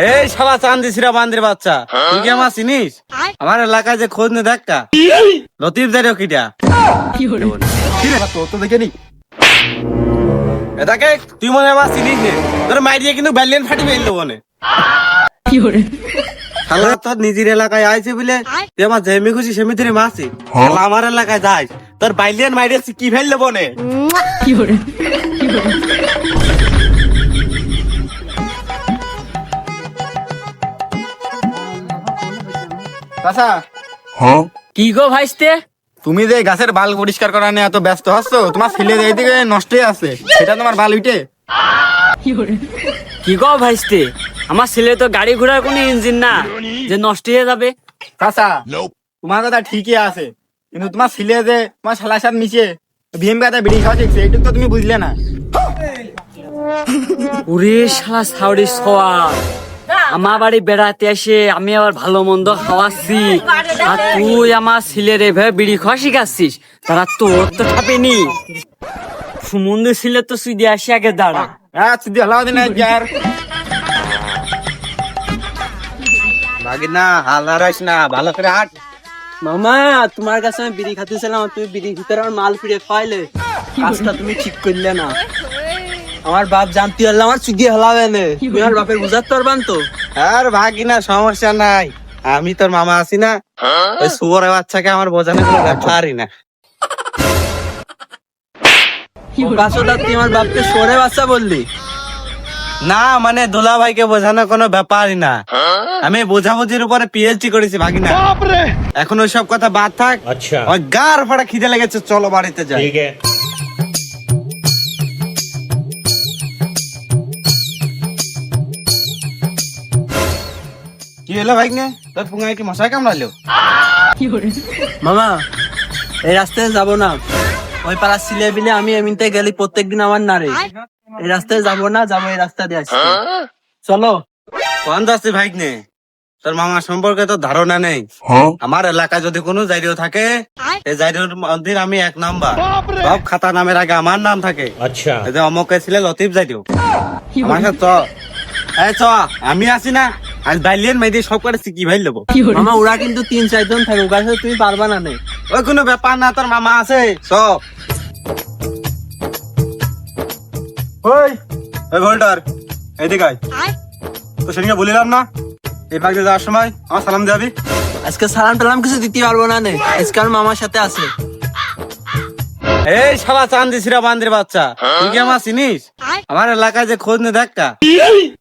এই শালা চান্দি সিরা বান্দির বাচ্চা তুই কি আমার চিনিস? আমার এলাকায় যে খোঁজ নে দেখা লতিফ জারিও কিটা কি। রে তোর তো দেখে নি এটাকে তুই মনে হয় আমার চিনিস নে। তোর মাইরিয়ে কিন্তু ব্যালিয়ন ফাটি ফেলল মনে। শালা তোর নিজের এলাকায় আইছে বলে তুই আমার যেমি খুশি সেমি ধরে মাসি শালা আমার এলাকায় যাই তোর বাইলিয়ান মাইরিয়ে কি ফেলল বনে চাচা কি গো ভাইস্তে? তুমি যে গাছের বাল পরিষ্কার করা নিয়ে এত ব্যস্ত হচ্ছ তোমার ছেলে এইদিকে নষ্ট হয়ে আছে সেটা তোমার বাল উঠে। কি গো ভাইস্তে? আমার ছেলে তো গাড়ি ঘোড়ার কোনো ইঞ্জিন না যে নষ্ট হয়ে যাবে। চাচা তোমার কথা ঠিকই আছে কিন্তু তোমার ছেলে যে তোমার শালার সাথে মিশে ভিএম গাদা বিড়ি খাওয়া শিখছে এইটুকু তো তুমি বুঝলে না। ওরে শালা সাউরি সোয়া আমার বাড়ি বেড়াতে এসে আমি আবার ভালো মন্দ খাওয়াচ্ছি। আর তুই আমার ছেলের এভাবে বিড়ি খাওয়া শিখাচ্ছিস? তারা তোর তো থাপেনি সুমন্দর ছেলে তো সুই দিয়ে আসি আগে দাঁড়া। হ্যাঁ সিদ্ধি হলাও দিন যার ভাগিনা হালারাইস না ভালো করে হাট। মামা তোমার কাছে আমি বিড়ি খাতেছিলাম তুমি বিড়ি ভিতরে আমার মাল ফিরে খাইলে কাজটা তুমি ঠিক করলে না। আমার বাপ জানতে হলে আমার চুগি হলাবে না। তুমি আমার বাপের বুঝাতে পারবান তো। আর ভাগি না সমস্যা নাই। আমি তোর মামা আছি না। হ্যাঁ? ওই সুবর বাচ্চাকে আমার বোঝানো কোনো না। এখন ওই সব বাচ্চা বললি? না মানে ভাইকে কোনো ব্যাপারই না। হ্যাঁ? আমি উপরে পিএইচডি করেছি কথা বাদ থাক। আচ্ছা। গার ফাড়া খিদে লেগেছে চলো বাড়িতে যাই। কি নে তোর মামা আমি গেলি যাব না মামা সম্পর্কে তো ধারণা নেই। হ্যাঁ? আমার এলাকায় যদি কোনো জায়গা থাকে মন্দির আমি এক নাম্বার। সব খাতা নামের আগে আমার নাম থাকে। আচ্ছা। অমকে ছিল লতিফ জাইরিও আমার চ। আমি আছি না। আজ বাইলিয়ান মেয়েদের সব করে শিখি ভাই লব। মামা ওরা কিন্তু তিন চারজন থাকে ওর কাছে তুমি পারবা না নে। ওই কোনো ব্যাপার না তোর মামা আছে সব ওই ওই ভোল্টার এদিকে আয়। তো সেদিকে বলিলাম না এই দিয়ে যাওয়ার সময় আমার সালাম দিবি আজকে সালাম টালাম কিছু দিতে পারব না নে আজকে আমার মামার সাথে আছে। এই শালা চান্দি সিরা বান্দির বাচ্চা তুই কি আমার চিনিস? আমার এলাকায় যে খোঁজ নে দেখা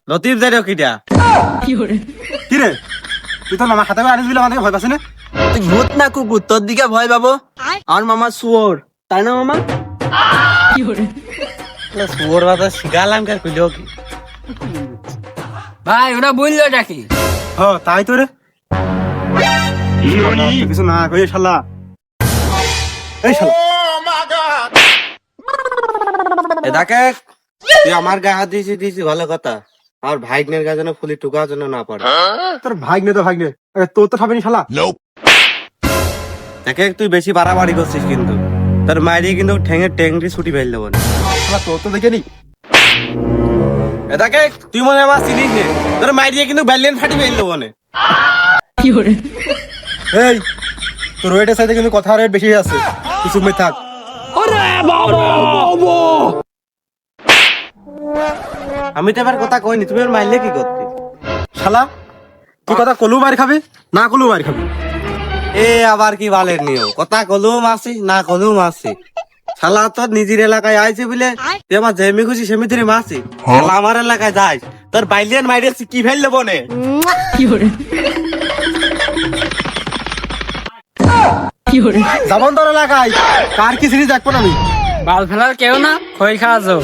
লতিফ জারিও কিটা কি রে? তুই তো আমার খাতা আনিস বলে আমাকে ভয় পাচ্ছি না? তুই ভূত না কুকুর তোর দিকে ভয় পাবো। আমার মামা সুয়োর তাই না মামা? শুয়োর বাতা শিখালাম কে কইলো কি? ভাই ওরা বলল নাকি হ তাই তো রে। কিছু না কই শালা। এই শালা। দেখে তুই আমার গায়ে হাত দিয়েছি দিয়েছি ভালো কথা। ভাইগনের গায়ে যেন ফুলি টুকাও যেন না পড়ে। তোর ভাগ্নে তো ভাগ্নে। তোর তো খাবেনি শালা। দেখে তুই বেশি বাড়াবাড়ি করছিস কিন্তু। তোর মায়েরই কিন্তু ঠেঙে টেংটি ছুটি ফেল দেবো শালা তোর তো দেখে নি এ দেখে তুই মনে আমার চিনিস নে। তোর মায়েরই কিন্তু ব্যালিয়ন ফাটি ফেল দেবো এই তোর ওয়েটের সাথে কিন্তু কথা রেট বেশি আছে। চুপ থাক। আমি তো এবার কথা কইনি তুমি ওর মাইলে কি করতে? শালা তুই কথা কলু মার খাবি? না কলু মার খাবি? এ আবার কি বালের নিয়ম? কথা কলু মাসি না কলু মাসি। শালা তোর নিজের এলাকায় আইছে বলে তুই আমার যেমি খুশি সেমি ধরে মাসি। শালা আমার এলাকায় যাই তোর বাইলিয়ান মাইরে কি ফেল দেবো নে যাবন তোর এলাকায় কার কি সিরিজ দেখব না আমি বাল ফেলার কেউ না খই খাওয়া যাও